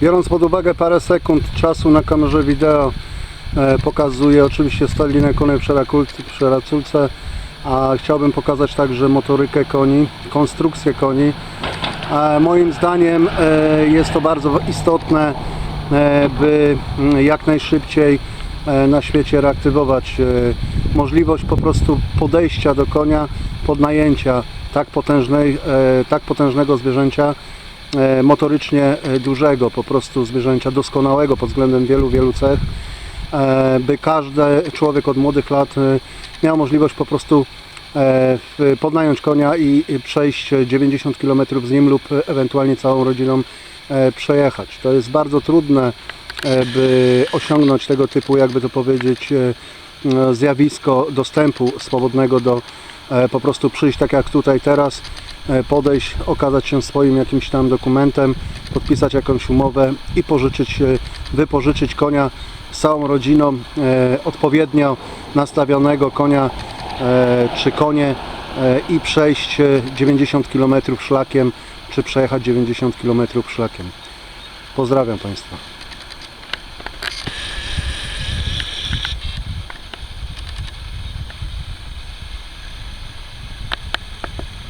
Biorąc pod uwagę parę sekund czasu na kamerze wideo, e, pokazuję oczywiście stalinę konej przeraculce, a chciałbym pokazać także motorykę koni, konstrukcję koni. E, Moim zdaniem e, jest to bardzo istotne, by mm, jak najszybciej na świecie reaktywować możliwość po prostu podejścia do konia, podnajęcia tak, potężnej, tak potężnego zwierzęcia, motorycznie e, dużego, po prostu zwierzęcia doskonałego pod względem wielu, wielu cech, e, by każdy człowiek od młodych lat e, miał możliwość po prostu e, podnająć konia i przejść 90 km z nim lub ewentualnie całą rodziną e, przejechać. To jest bardzo trudne, e, by osiągnąć tego typu, jakby to powiedzieć, e, e, zjawisko dostępu swobodnego do e, po prostu przyjść tak jak tutaj teraz, e, podejść, okazać się swoim jakimś tam dokumentem, podpisać jakąś umowę i pożyczyć, e, wypożyczyć konia z całą rodziną, e, odpowiednio nastawionego konia e, czy konie e, i przejść e, 90 km szlakiem, czy przejechać 90 km szlakiem. Pozdrawiam Państwa.